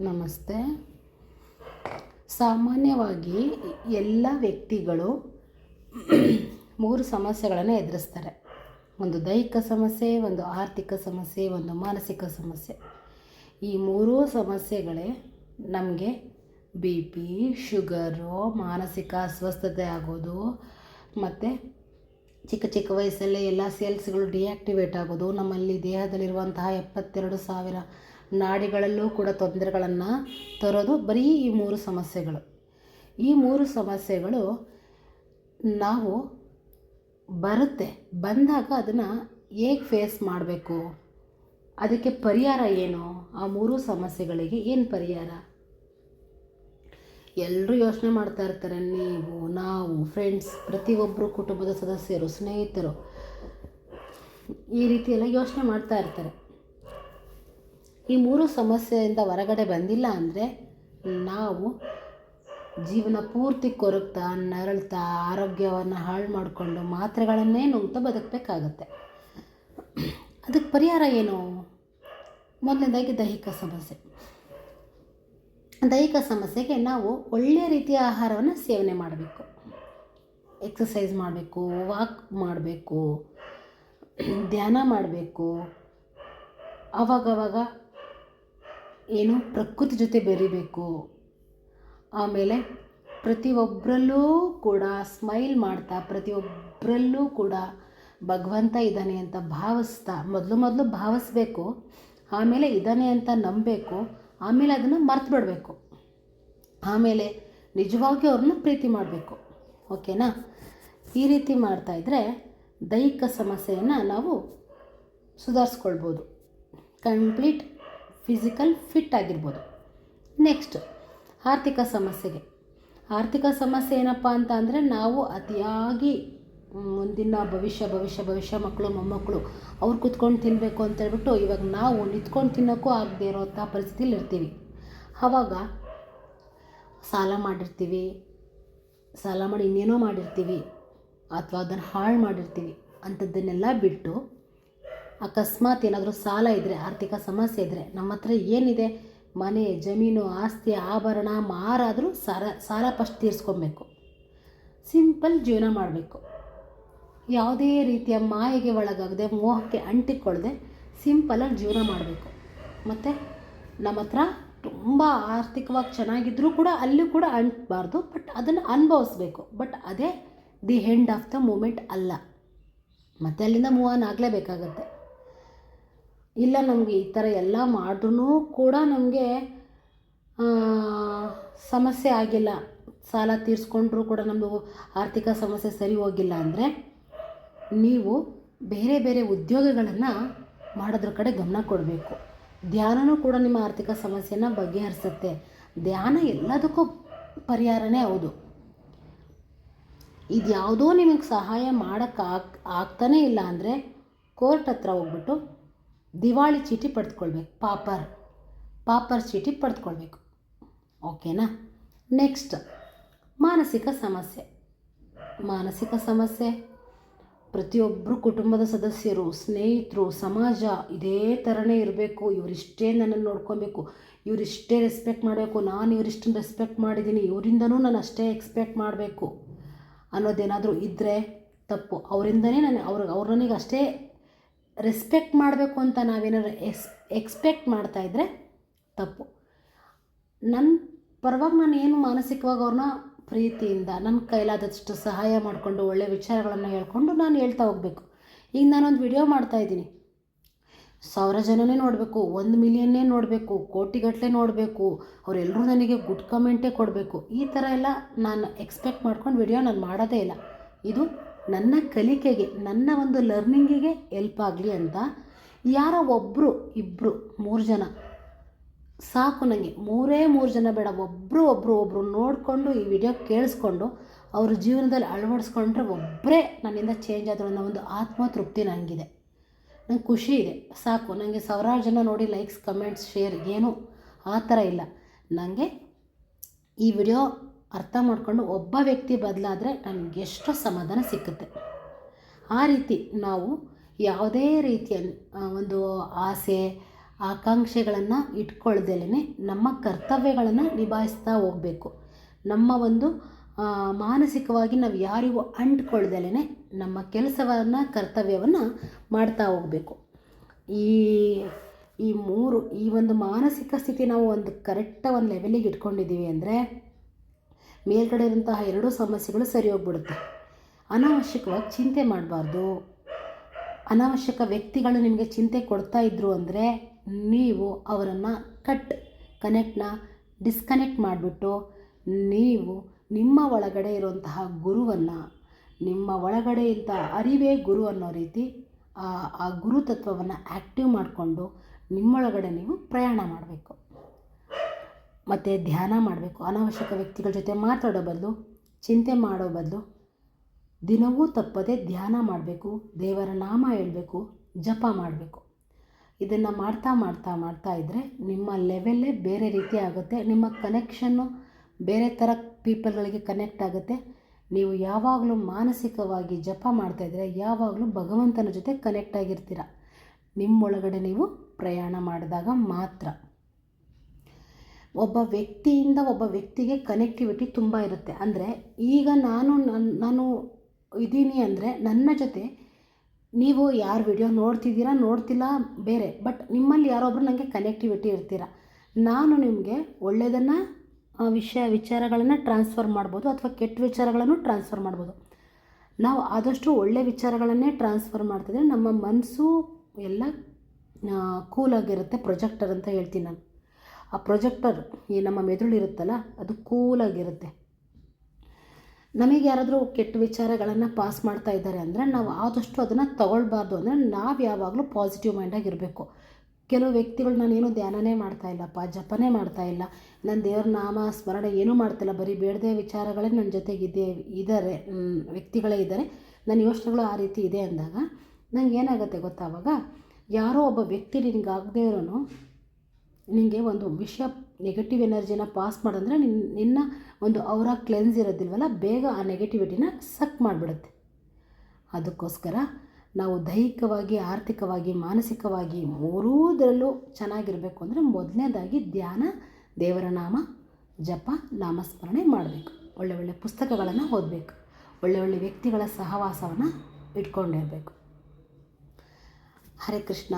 ನಮಸ್ತೆ. ಸಾಮಾನ್ಯವಾಗಿ ಎಲ್ಲ ವ್ಯಕ್ತಿಗಳು ಮೂರು ಸಮಸ್ಯೆಗಳನ್ನು ಎದುರಿಸ್ತಾರೆ. ಒಂದು ದೈಹಿಕ ಸಮಸ್ಯೆ, ಒಂದು ಆರ್ಥಿಕ ಸಮಸ್ಯೆ, ಒಂದು ಮಾನಸಿಕ ಸಮಸ್ಯೆ. ಈ ಮೂರೂ ಸಮಸ್ಯೆಗಳೇ ನಮಗೆ ಬಿ ಪಿ, ಶುಗರು, ಮಾನಸಿಕ ಅಸ್ವಸ್ಥತೆ ಆಗೋದು, ಮತ್ತು ಚಿಕ್ಕ ಚಿಕ್ಕ ವಯಸ್ಸಲ್ಲೇ ಎಲ್ಲ ಸೆಲ್ಸ್ಗಳು ಡಿಯಾಕ್ಟಿವೇಟ್ ಆಗೋದು, ನಮ್ಮಲ್ಲಿ ದೇಹದಲ್ಲಿರುವಂತಹ ಎಪ್ಪತ್ತೆರಡು ಸಾವಿರ ನಾಡಿಗಳಲ್ಲೂ ಕೂಡ ತೊಂದರೆಗಳನ್ನು ತರೋದು ಬರೀ ಈ ಮೂರು ಸಮಸ್ಯೆಗಳು. ಈ ಮೂರು ಸಮಸ್ಯೆಗಳು ನಾವು ಬರುತ್ತೆ. ಬಂದಾಗ ಅದನ್ನು ಹೇಗೆ ಫೇಸ್ ಮಾಡಬೇಕು? ಅದಕ್ಕೆ ಪರಿಹಾರ ಏನು? ಆ ಮೂರು ಸಮಸ್ಯೆಗಳಿಗೆ ಏನು ಪರಿಹಾರ? ಎಲ್ಲರೂ ಯೋಚನೆ ಮಾಡ್ತಾ ಇರ್ತಾರೆ, ನೀವು, ನಾವು ಫ್ರೆಂಡ್ಸ್ ಪ್ರತಿಯೊಬ್ಬರು ಕುಟುಂಬದ ಸದಸ್ಯರು, ಸ್ನೇಹಿತರು. ಈ ರೀತಿ ಯೋಚನೆ ಮಾಡ್ತಾ ಇರ್ತಾರೆ. ಈ ಮೂರು ಸಮಸ್ಯೆಯಿಂದ ಹೊರಗಡೆ ಬಂದಿಲ್ಲ ಅಂದರೆ ನಾವು ಜೀವನ ಪೂರ್ತಿ ಕೊರಗ್ತಾ, ನರಳ್ತಾ, ಆರೋಗ್ಯವನ್ನು ಹಾಳು ಮಾಡಿಕೊಂಡು ಮಾತ್ರೆಗಳನ್ನೇ ನುಂಗ್ತಾ ಬದುಕಬೇಕಾಗತ್ತೆ. ಅದಕ್ಕೆ ಪರಿಹಾರ ಏನು? ಮೊದಲನೇದಾಗಿ ದೈಹಿಕ ಸಮಸ್ಯೆ. ದೈಹಿಕ ಸಮಸ್ಯೆಗೆ ನಾವು ಒಳ್ಳೆಯ ರೀತಿಯ ಆಹಾರವನ್ನು ಸೇವನೆ ಮಾಡಬೇಕು. ಎಕ್ಸಸೈಸ್ ಮಾಡಬೇಕು ವಾಕ್ ಮಾಡಬೇಕು, ಧ್ಯಾನ ಮಾಡಬೇಕು. ಆವಾಗವಾಗ ಏನು ಪ್ರಕೃತಿ ಜೊತೆ ಬೆರಿಬೇಕು. ಆಮೇಲೆ ಪ್ರತಿಯೊಬ್ಬರಲ್ಲೂ ಕೂಡ ಸ್ಮೈಲ್ ಮಾಡ್ತಾ ಪ್ರತಿಯೊಬ್ಬರಲ್ಲೂ ಕೂಡ ಭಗವಂತ ಇದ್ದಾನೆ ಅಂತ ಭಾವಿಸ್ತಾ, ಮೊದಲು ಮೊದಲು ಭಾವಿಸ್ಬೇಕು, ಆಮೇಲೆ ಇದ್ದಾನೆ ಅಂತ ನಂಬಬೇಕು ಆಮೇಲೆ ಅದನ್ನು ಮರ್ತು ಬಿಡಬೇಕು. ಆಮೇಲೆ ನಿಜವಾಗಿ ಅವ್ರನ್ನ ಪ್ರೀತಿ ಮಾಡಬೇಕು. ಓಕೆನಾ? ಈ ರೀತಿ ಮಾಡ್ತಾಯಿದ್ರೆ ದೈಹಿಕ ಸಮಸ್ಯೆಯನ್ನು ನಾವು ಸುಧಾರಿಸ್ಕೊಳ್ಬೋದು. ಕಂಪ್ಲೀಟ್ ಫಿಸಿಕಲ್ ಫಿಟ್ ಆಗಿರ್ಬೋದು. ನೆಕ್ಸ್ಟ್, ಆರ್ಥಿಕ ಸಮಸ್ಯೆಗೆ. ಆರ್ಥಿಕ ಸಮಸ್ಯೆ ಏನಪ್ಪ ಅಂತ ಅಂದರೆ ನಾವು ಅತಿಯಾಗಿ ಮುಂದಿನ ಭವಿಷ್ಯ ಭವಿಷ್ಯ ಭವಿಷ್ಯ, ಮಕ್ಕಳು, ಮೊಮ್ಮಕ್ಕಳು, ಅವ್ರು ಕುತ್ಕೊಂಡು ತಿನ್ನಬೇಕು ಅಂತೇಳ್ಬಿಟ್ಟು ಇವಾಗ ನಾವು ನಿಂತ್ಕೊಂಡು ತಿನ್ನೋಕ್ಕೂ ಆಗದೆ ಇರೋಂಥ ಪರಿಸ್ಥಿತಿಲಿ ಇರ್ತೀವಿ. ಆವಾಗ ಸಾಲ ಮಾಡಿರ್ತೀವಿ, ಸಾಲ ಮಾಡಿ ಇನ್ನೇನೋ ಮಾಡಿರ್ತೀವಿ ಅಥವಾ ಅದನ್ನು ಹಾಳು ಮಾಡಿರ್ತೀವಿ ಅಂಥದ್ದನ್ನೆಲ್ಲ ಬಿಟ್ಟು ಅಕಸ್ಮಾತ್ ಏನಾದರೂ ಸಾಲ ಇದ್ದರೆ ಆರ್ಥಿಕ ಸಮಸ್ಯೆ ಇದ್ದರೆ ನಮ್ಮ ಹತ್ರ ಏನಿದೆ? ಮನೆ, ಜಮೀನು, ಆಸ್ತಿ, ಆಭರಣ ಮಾರಾದರೂ ಸಾಲ ಸಾಲ ಫಸ್ಟ್ ತೀರಿಸ್ಕೊಬೇಕು. ಸಿಂಪಲ್ ಜೀವನ ಮಾಡಬೇಕು. ಯಾವುದೇ ರೀತಿಯ ಮಾಯೆಗೆ ಒಳಗಾಗದೆ, ಮೋಹಕ್ಕೆ ಅಂಟಿಕೊಳ್ಳದೆ ಸಿಂಪಲಾಗಿ ಜೀವನ ಮಾಡಬೇಕು. ಮತ್ತು ನಮ್ಮ ಹತ್ರ ತುಂಬ ಆರ್ಥಿಕವಾಗಿ ಚೆನ್ನಾಗಿದ್ದರೂ ಕೂಡ ಅಲ್ಲೂ ಕೂಡ ಅಂಟಬಾರ್ದು, ಬಟ್ ಅದನ್ನು ಅನುಭವಿಸ್ಬೇಕು. ಬಟ್ ಅದೇ the end of the moment ಅಲ್ಲ. ಮತ್ತೆ ಅಲ್ಲಿಂದ ಮೂವ್ ಆನ್ ಆಗಲೇಬೇಕಾಗತ್ತೆ. ಇಲ್ಲ ನಮಗೆ ಈ ಥರ ಎಲ್ಲ ಮಾಡಿದ್ರೂ ಕೂಡ ನಮಗೆ ಸಮಸ್ಯೆ ಆಗಿಲ್ಲ. ಸಾಲ ತೀರಿಸ್ಕೊಂಡ್ರೂ ಕೂಡ ನಮ್ಮದು ಆರ್ಥಿಕ ಸಮಸ್ಯೆ ಸರಿ ಹೋಗಿಲ್ಲ ಅಂದರೆ ನೀವು ಬೇರೆ ಬೇರೆ ಉದ್ಯೋಗಗಳನ್ನು ಮಾಡೋದ್ರ ಕಡೆ ಗಮನ ಕೊಡಬೇಕು. ಧ್ಯಾನನೂ ಕೂಡ ನಿಮ್ಮ ಆರ್ಥಿಕ ಸಮಸ್ಯೆನ ಬಗೆಹರಿಸುತ್ತೆ. ಧ್ಯಾನ ಎಲ್ಲದಕ್ಕೂ ಪರಿಹಾರನೇ ಹೌದು. ಇದು ಯಾವುದೋ ನಿಮಗೆ ಸಹಾಯ ಮಾಡೋಕ್ಕೆ ಆಗ್, ಆಗ್ತಾನೇ ಇಲ್ಲ ಅಂದರೆ ಕೋರ್ಟ್ ಹತ್ರ ಹೋಗ್ಬಿಟ್ಟು ದಿವಾಳಿ ಚೀಟಿ ಪಡೆದುಕೊಳ್ಬೇಕು ಪಾಪರ್. ಪಾಪರ್ ಚೀಟಿ ಪಡೆದುಕೊಳ್ಬೇಕು ಓಕೆನಾ? ನೆಕ್ಸ್ಟ್, ಮಾನಸಿಕ ಸಮಸ್ಯೆ. ಮಾನಸಿಕ ಸಮಸ್ಯೆ. ಪ್ರತಿಯೊಬ್ಬರು ಕುಟುಂಬದ ಸದಸ್ಯರು, ಸ್ನೇಹಿತರು, ಸಮಾಜ ಇದೇ ಥರನೇ ಇರಬೇಕು. ಇವರಿಷ್ಟೇ ನನ್ನನ್ನು ನೋಡ್ಕೊಬೇಕು. ಇವರಿಷ್ಟೇ ರೆಸ್ಪೆಕ್ಟ್ ಮಾಡಬೇಕು. ನಾನು ಇವರಿಷ್ಟನ್ನು ರೆಸ್ಪೆಕ್ಟ್ ಮಾಡಿದ್ದೀನಿ ಇವರಿಂದನೂ ನಾನು ಅಷ್ಟೇ ಎಕ್ಸ್ಪೆಕ್ಟ್ ಮಾಡಬೇಕು. ಅನ್ನೋದೇನಾದರೂ ಇದ್ದರೆ ತಪ್ಪು. ಅವರಿಂದನೇ ನಾನು ಅವ್ರ, ಅವ್ರು ನನಗೆ ಅಷ್ಟೇ ರೆಸ್ಪೆಕ್ಟ್ ಮಾಡಬೇಕು ಅಂತ ನಾವೇನಾದ್ರು ಎಕ್ಸ್ ಎಕ್ಸ್ಪೆಕ್ಟ್ ಮಾಡ್ತಾಯಿದ್ರೆ ತಪ್ಪು. ನನ್ನ ಪರವಾಗಿ ನಾನು ಏನು ಮಾನಸಿಕವಾಗಿ ಅವ್ರನ್ನ ಪ್ರೀತಿಯಿಂದ ನನ್ನ ಕೈಲಾದಷ್ಟು ಸಹಾಯ ಮಾಡಿಕೊಂಡು ಒಳ್ಳೆಯ ವಿಚಾರಗಳನ್ನು ಹೇಳ್ಕೊಂಡು ನಾನು ಹೇಳ್ತಾ ಹೋಗಬೇಕು. ಈಗ ನಾನೊಂದು ವಿಡಿಯೋ ಮಾಡ್ತಾಯಿದ್ದೀನಿ ಸಾವಿರ ಜನನೇ ನೋಡಬೇಕು, ಒಂದು ಮಿಲಿಯನ್ನೇ ನೋಡಬೇಕು ಕೋಟಿಗಟ್ಟಲೆ ನೋಡಬೇಕು ಅವರೆಲ್ಲರೂ ನನಗೆ ಗುಡ್ ಕಮೆಂಟೇ ಕೊಡಬೇಕು. ಈ ಥರ ಎಲ್ಲ ನಾನು ಎಕ್ಸ್ಪೆಕ್ಟ್ ಮಾಡ್ಕೊಂಡು ವಿಡಿಯೋ ನಾನು ಮಾಡೋದೇ ಇಲ್ಲ. ಇದು ನನ್ನ ಕಲಿಕೆಗೆ, ನನ್ನ ಒಂದು ಲರ್ನಿಂಗಿಗೆ ಎಲ್ಪ್ ಆಗಲಿ ಅಂತ ಯಾರೋ ಒಬ್ಬರು ಇಬ್ಬರು ಮೂರು ಜನ ಸಾಕು ನನಗೆ ಮೂರೇ ಮೂರು ಜನ ಬೇಡ. ಒಬ್ಬರು ಒಬ್ಬರು ಒಬ್ಬರು ನೋಡಿಕೊಂಡು ಈ ವಿಡಿಯೋ ಕೇಳಿಸ್ಕೊಂಡು ಅವ್ರ ಜೀವನದಲ್ಲಿ ಅಳವಡಿಸ್ಕೊಂಡ್ರೆ ಒಬ್ಬರೇ ನನ್ನಿಂದ ಚೇಂಜ್ ಆದರೂ ಅನ್ನೋ ಒಂದು ಆತ್ಮತೃಪ್ತಿ ನನಗಿದೆ ನಂಗೆ ಖುಷಿ ಇದೆ. ಸಾಕು. ನನಗೆ ಸಾವಿರಾರು ಜನ ನೋಡಿ ಲೈಕ್ಸ್ ಕಮೆಂಟ್ಸ್ ಶೇರ್ ಏನೂ ಆ ಥರ ಇಲ್ಲ. ನನಗೆ ಈ ವಿಡಿಯೋ ಅರ್ಥ ಮಾಡಿಕೊಂಡು ಒಬ್ಬ ವ್ಯಕ್ತಿ ಬದಲಾದರೆ ನನಗೆ ಎಷ್ಟೋ ಸಮಾಧಾನ ಸಿಕ್ಕುತ್ತೆ. ಆ ರೀತಿ ನಾವು ಯಾವುದೇ ರೀತಿಯ ಒಂದು ಆಸೆ ಆಕಾಂಕ್ಷೆಗಳನ್ನು ಇಟ್ಕೊಳ್ದೇಲೇ ನಮ್ಮ ಕರ್ತವ್ಯಗಳನ್ನು ನಿಭಾಯಿಸ್ತಾ ಹೋಗಬೇಕು. ನಮ್ಮ ಒಂದು ಮಾನಸಿಕವಾಗಿ ನಾವು ಯಾರಿಗೂ ಅಂಟ್ಕೊಳ್ದೇಲೇ ನಮ್ಮ ಕೆಲಸವನ್ನು, ಕರ್ತವ್ಯವನ್ನು ಮಾಡ್ತಾ ಹೋಗಬೇಕು. ಈ ಈ ಮೂರು, ಈ ಒಂದು ಮಾನಸಿಕ ಸ್ಥಿತಿ ನಾವು ಒಂದು ಕರೆಕ್ಟ ಒಂದು ಲೆವೆಲಿಗೆ ಇಟ್ಕೊಂಡಿದ್ದೀವಿ ಅಂದರೆ ಮೇಲ್ಗಡೆ ಇರುವಂತಹ ಎರಡೂ ಸಮಸ್ಯೆಗಳು ಸರಿ ಹೋಗ್ಬಿಡುತ್ತೆ. ಅನಾವಶ್ಯಕವಾಗಿ ಚಿಂತೆ ಮಾಡಬಾರ್ದು. ಅನಾವಶ್ಯಕ ವ್ಯಕ್ತಿಗಳು ನಿಮಗೆ ಚಿಂತೆ ಕೊಡ್ತಾ ಇದ್ದರು ಅಂದರೆ ನೀವು ಅವರನ್ನು ಕಟ್, ಕನೆಕ್ಟ್ನ ಡಿಸ್ಕನೆಕ್ಟ್ ಮಾಡಿಬಿಟ್ಟು ನೀವು ನಿಮ್ಮ ಒಳಗಡೆ ಇರುವಂತಹ ಗುರುವನ್ನು, ನಿಮ್ಮ ಒಳಗಡೆ ಇಂಥ ಅರಿವೇ ಗುರು ಅನ್ನೋ ರೀತಿ ಆ ಆ ಗುರು ತತ್ವವನ್ನು ಆ್ಯಕ್ಟಿವ್ ಮಾಡಿಕೊಂಡು ನಿಮ್ಮೊಳಗಡೆ ನೀವು ಪ್ರಯಾಣ ಮಾಡಬೇಕು. ಮತ್ತು ಧ್ಯಾನ ಮಾಡಬೇಕು. ಅನಾವಶ್ಯಕ ವ್ಯಕ್ತಿಗಳ ಜೊತೆ ಮಾತಾಡೋ ಬದಲು, ಚಿಂತೆ ಮಾಡೋ ಬದಲು ದಿನವೂ ತಪ್ಪದೆ ಧ್ಯಾನ ಮಾಡಬೇಕು. ದೇವರ ನಾಮ ಹೇಳಬೇಕು, ಜಪ ಮಾಡಬೇಕು. ಇದನ್ನು ಮಾಡ್ತಾ ಮಾಡ್ತಾ ಮಾಡ್ತಾ ಇದ್ದರೆ ನಿಮ್ಮ ಲೆವೆಲ್ಲೇ ಬೇರೆ ರೀತಿ ಆಗುತ್ತೆ. ನಿಮ್ಮ ಕನೆಕ್ಷನ್ನು ಬೇರೆ ಥರ ಪೀಪಲ್ಗಳಿಗೆ ಕನೆಕ್ಟ್ ಆಗುತ್ತೆ. ನೀವು ಯಾವಾಗಲೂ ಮಾನಸಿಕವಾಗಿ ಜಪ ಇದ್ದರೆ ಯಾವಾಗಲೂ ಭಗವಂತನ ಜೊತೆ ಕನೆಕ್ಟ್ ಆಗಿರ್ತೀರ. ನಿಮ್ಮೊಳಗಡೆ ನೀವು ಪ್ರಯಾಣ ಮಾಡಿದಾಗ ಮಾತ್ರ. ಒಬ್ಬ ವ್ಯಕ್ತಿಯಿಂದ ಒಬ್ಬ ವ್ಯಕ್ತಿಗೆ ಕನೆಕ್ಟಿವಿಟಿ ತುಂಬ ಇರುತ್ತೆ. ಅಂದರೆ ಈಗ ನಾನು ನಾನು ಇದ್ದೀನಿ ಅಂದರೆ ನನ್ನ ಜೊತೆ ನೀವು ಯಾರು ವಿಡಿಯೋ ನೋಡ್ತಿದ್ದೀರಾ, ನೋಡ್ತಿಲ್ಲ ಬೇರೆ ಬಟ್ ನಿಮ್ಮಲ್ಲಿ ಯಾರೊಬ್ಬರು ನನಗೆ ಕನೆಕ್ಟಿವಿಟಿ ಇರ್ತೀರ? ನಾನು ನಿಮಗೆ ಒಳ್ಳೆಯದನ್ನು ವಿಷಯ, ವಿಚಾರಗಳನ್ನು ಟ್ರಾನ್ಸ್ಫರ್ ಮಾಡ್ಬೋದು ಅಥವಾ ಕೆಟ್ಟ ವಿಚಾರಗಳನ್ನು ಟ್ರಾನ್ಸ್ಫರ್ ಮಾಡ್ಬೋದು. ನಾವು ಆದಷ್ಟು ಒಳ್ಳೆ ವಿಚಾರಗಳನ್ನೇ ಟ್ರಾನ್ಸ್ಫರ್ ಮಾಡ್ತಿದ್ರೆ ನಮ್ಮ ಮನಸ್ಸು ಎಲ್ಲ ಕೂಲಾಗಿರುತ್ತೆ ಪ್ರೊಜೆಕ್ಟರ್ ಅಂತ ಹೇಳ್ತೀನಿ ನಾನು. ಆ ಪ್ರೊಜೆಕ್ಟರ್ ಈ ನಮ್ಮ ಮೆದುಳು ಇರುತ್ತಲ್ಲ ಅದು ಕೂಲಾಗಿರುತ್ತೆ ನಮಗೆ ಯಾರಾದರೂ ಕೆಟ್ಟ ವಿಚಾರಗಳನ್ನು ಪಾಸ್ ಮಾಡ್ತಾ ಇದ್ದಾರೆ ಅಂದರೆ ನಾವು ಆದಷ್ಟು ಅದನ್ನು ತಗೊಳ್ಬಾರ್ದು ಅಂದರೆ ನಾವು ಯಾವಾಗಲೂ ಪಾಸಿಟಿವ್ ಮೈಂಡಾಗಿ ಇರಬೇಕು. ಕೆಲವು ವ್ಯಕ್ತಿಗಳು ನಾನೇನು ಧ್ಯಾನನೇ ಮಾಡ್ತಾ ಇಲ್ಲಪ್ಪ, ಜಪನೇ ಮಾಡ್ತಾ ಇಲ್ಲ ನನ್ನ ದೇವ್ರ ನಾಮ ಸ್ಮರಣೆ ಏನೂ ಮಾಡ್ತಿಲ್ಲ, ಬರೀ ಬೇಡದೆ ವಿಚಾರಗಳೇ ನನ್ನ ಜೊತೆಗಿದೆ ಇದ್ದಾರೆ ವ್ಯಕ್ತಿಗಳೇ ಇದ್ದಾರೆ ನನ್ನ ಯೋಚನೆಗಳು ಆ ರೀತಿ ಇದೆ ಅಂದಾಗ ನಂಗೆ ಏನಾಗುತ್ತೆ ಗೊತ್ತಾವಾಗ ಯಾರೋ ಒಬ್ಬ ವ್ಯಕ್ತಿ ನಿನಗಾಗದೇ ಇರೋನು ನಿನಗೆ ಒಂದು ವಿಷಯ ನೆಗೆಟಿವ್ ಎನರ್ಜಿನ ಪಾಸ್ ಮಾಡಿದ್ರೆ ನಿನ್ನ ನಿನ್ನ ಒಂದು ಅವರ ಕ್ಲೆನ್ಸ್ ಇರೋದಿಲ್ವಲ್ಲ, ಬೇಗ ಆ ನೆಗೆಟಿವಿಟಿನ ಸಕ್ ಮಾಡಿಬಿಡುತ್ತೆ. ಅದಕ್ಕೋಸ್ಕರ ನಾವು ದೈಹಿಕವಾಗಿ, ಆರ್ಥಿಕವಾಗಿ, ಮಾನಸಿಕವಾಗಿ ಮೂರೂದರಲ್ಲೂ ಚೆನ್ನಾಗಿರಬೇಕು ಅಂದರೆ ಮೊದಲನೇದಾಗಿ ಧ್ಯಾನ, ದೇವರ ನಾಮ, ಜಪ, ನಾಮಸ್ಮರಣೆ ಮಾಡಬೇಕು. ಒಳ್ಳೆ ಒಳ್ಳೆ ಪುಸ್ತಕಗಳನ್ನು ಓದಬೇಕು. ಒಳ್ಳೆ ಒಳ್ಳೆ ವ್ಯಕ್ತಿಗಳ ಸಹವಾಸವನ್ನು ಇಟ್ಕೊಂಡಿರಬೇಕು. ಹರೇ ಕೃಷ್ಣ.